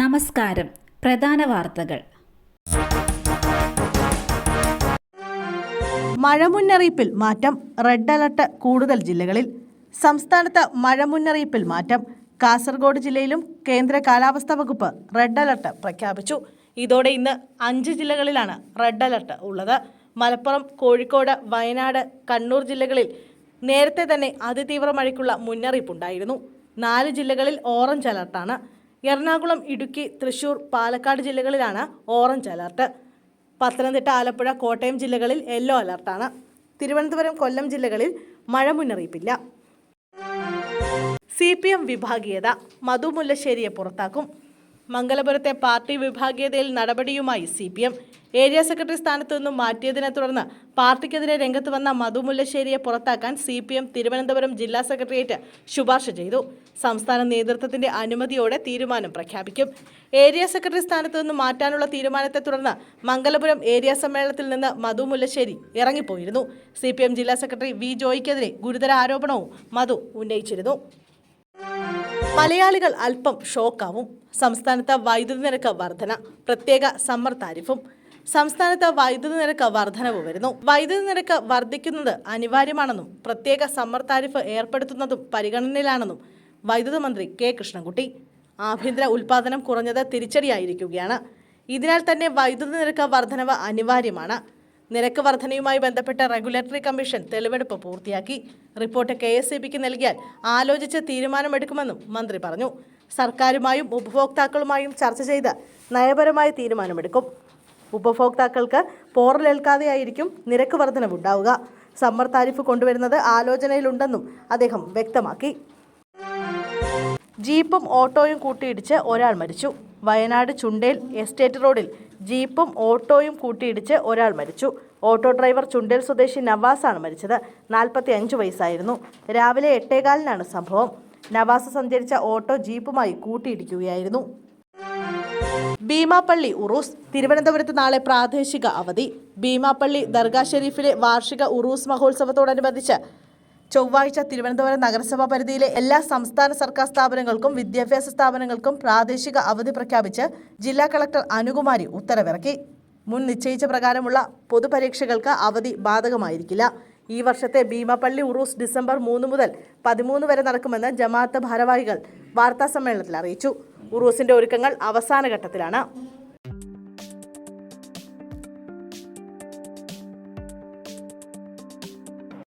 നമസ്കാരം. പ്രധാന വാർത്തകൾ. മഴ മുന്നറിയിപ്പിൽ മാറ്റം റെഡ് അലർട്ട് കൂടുതൽ ജില്ലകളിൽ. സംസ്ഥാനത്ത് മഴ മുന്നറിയിപ്പിൽ മാറ്റം കാസർഗോഡ് ജില്ലയിലും കേന്ദ്ര കാലാവസ്ഥാ വകുപ്പ് റെഡ് അലർട്ട് പ്രഖ്യാപിച്ചു. ഇതോടെ ഇന്ന് അഞ്ച് ജില്ലകളിലാണ് റെഡ് അലർട്ട് ഉള്ളത്. മലപ്പുറം കോഴിക്കോട് വയനാട് കണ്ണൂർ ജില്ലകളിൽ നേരത്തെ തന്നെ അതിതീവ്ര മഴയ്ക്കുള്ള മുന്നറിയിപ്പുണ്ടായിരുന്നു. നാല് ജില്ലകളിൽ ഓറഞ്ച് അലർട്ടാണ്. എറണാകുളം ഇടുക്കി തൃശൂർ പാലക്കാട് ജില്ലകളിലാണ് ഓറഞ്ച് അലർട്ട്. പത്തനംതിട്ട ആലപ്പുഴ കോട്ടയം ജില്ലകളിൽ യെല്ലോ അലർട്ടാണ്. തിരുവനന്തപുരം കൊല്ലം ജില്ലകളിൽ മഴ മുന്നറിയിപ്പില്ല. സി പി എം വിഭാഗീയത മധു മുല്ലശ്ശേരിയെ പുറത്താക്കും. മംഗലപുരത്തെ പാർട്ടി വിഭാഗീയതയിൽ നടപടിയുമായി C P M. Area secretary സ്ഥാനത്തു നിന്നും മാറ്റിയതിനെ തുടർന്ന് പാർട്ടിക്കെതിരെ രംഗത്ത് വന്ന മധു മുല്ലശ്ശേരിയെ പുറത്താക്കാൻ സി പി എം തിരുവനന്തപുരം ജില്ലാ സെക്രട്ടേറിയറ്റ് ശുപാർശ ചെയ്തു. സംസ്ഥാന നേതൃത്വത്തിന്റെ അനുമതിയോടെ തീരുമാനം പ്രഖ്യാപിക്കും. ഏരിയ സെക്രട്ടറി സ്ഥാനത്തു നിന്നും മാറ്റാനുള്ള തീരുമാനത്തെ തുടർന്ന് മംഗലപുരം ഏരിയ സമ്മേളനത്തിൽ നിന്ന് മധു മുല്ലശ്ശേരി ഇറങ്ങിപ്പോയിരുന്നു. സി ജില്ലാ സെക്രട്ടറി വി ജോയിക്കെതിരെ ഗുരുതര ആരോപണവും മധു ഉന്നയിച്ചിരുന്നു. മലയാളികൾ അല്പം ഷോക്കാവും. സംസ്ഥാനത്ത് വൈദ്യുതി നിരക്ക് വർധന പ്രത്യേക സമ്മർ താരിഫും. സംസ്ഥാനത്ത് വൈദ്യുതി നിരക്ക് വർധനവ് വരുന്നു. വൈദ്യുതി നിരക്ക് വർദ്ധിക്കുന്നത് അനിവാര്യമാണെന്നും പ്രത്യേക സമ്മർ താരിഫ് ഏർപ്പെടുത്തുന്നതും പരിഗണനയിലാണെന്നും വൈദ്യുതി മന്ത്രി കെ കൃഷ്ണൻകുട്ടി. ആഭ്യന്തര ഉൽപാദനം കുറഞ്ഞത് തിരിച്ചടിയായിരിക്കുകയാണ്. ഇതിനാൽ തന്നെ വൈദ്യുതി നിരക്ക് വർധനവ് അനിവാര്യമാണ്. നിരക്ക് വർധനയുമായി ബന്ധപ്പെട്ട റെഗുലേറ്ററി കമ്മീഷൻ തെളിവെടുപ്പ് പൂർത്തിയാക്കി. റിപ്പോർട്ട് കെ എസ് ബിക്ക് നൽകിയാൽ ആലോചിച്ച് തീരുമാനമെടുക്കുമെന്നും മന്ത്രി പറഞ്ഞു. സർക്കാരുമായും ഉപഭോക്താക്കളുമായും ചർച്ച ചെയ്ത് നയപരമായ തീരുമാനമെടുക്കും. ഉപഭോക്താക്കൾക്ക് പോറലേൽക്കാതെയായിരിക്കും നിരക്ക് വർധനവുണ്ടാവുക. സമ്മർ താരിഫ് കൊണ്ടുവരുന്നത് ആലോചനയിലുണ്ടെന്നും അദ്ദേഹം വ്യക്തമാക്കി. ജീപ്പും ഓട്ടോയും കൂട്ടിയിടിച്ച് ഒരാൾ മരിച്ചു. വയനാട് ചുണ്ടേൽ എസ്റ്റേറ്റ് റോഡിൽ ജീപ്പും ഓട്ടോയും കൂട്ടിയിടിച്ച് ഒരാൾ മരിച്ചു. ഓട്ടോ ഡ്രൈവർ ചുണ്ടേൽ സ്വദേശി നവാസാണ് മരിച്ചത്. നാൽപ്പത്തി അഞ്ച് വയസ്സായിരുന്നു. രാവിലെ എട്ടേകാലിനാണ് സംഭവം. നവാസ് സഞ്ചരിച്ച ഓട്ടോ ജീപ്പുമായി കൂട്ടിയിടിക്കുകയായിരുന്നു. ഭീമാപ്പള്ളി ഉറൂസ് തിരുവനന്തപുരത്ത് നാളെ പ്രാദേശിക അവധി. ഭീമാപ്പള്ളി ദർഗാ ഷെരീഫിലെ വാർഷിക ഉറൂസ് മഹോത്സവത്തോടനുബന്ധിച്ച് ചൊവ്വാഴ്ച തിരുവനന്തപുരം നഗരസഭാ പരിധിയിലെ എല്ലാ സംസ്ഥാന സർക്കാർ സ്ഥാപനങ്ങൾക്കും വിദ്യാഭ്യാസ സ്ഥാപനങ്ങൾക്കും പ്രാദേശിക അവധി പ്രഖ്യാപിച്ച് ജില്ലാ കളക്ടർ അനുകുമാരി ഉത്തരവിറക്കി. മുൻ നിശ്ചയിച്ച പ്രകാരമുള്ള പൊതുപരീക്ഷകൾക്ക് അവധി ബാധകമായിരിക്കില്ല. ഈ വർഷത്തെ ഭീമപ്പള്ളി ഉറൂസ് ഡിസംബർ മൂന്ന് മുതൽ പതിമൂന്ന് വരെ നടക്കുമെന്ന് ജമാഅത്ത് ഭാരവാഹികൾ വാർത്താസമ്മേളനത്തിൽ അറിയിച്ചു. ഉറൂസിന്റെ ഒരുക്കങ്ങൾ അവസാന ഘട്ടത്തിലാണ്.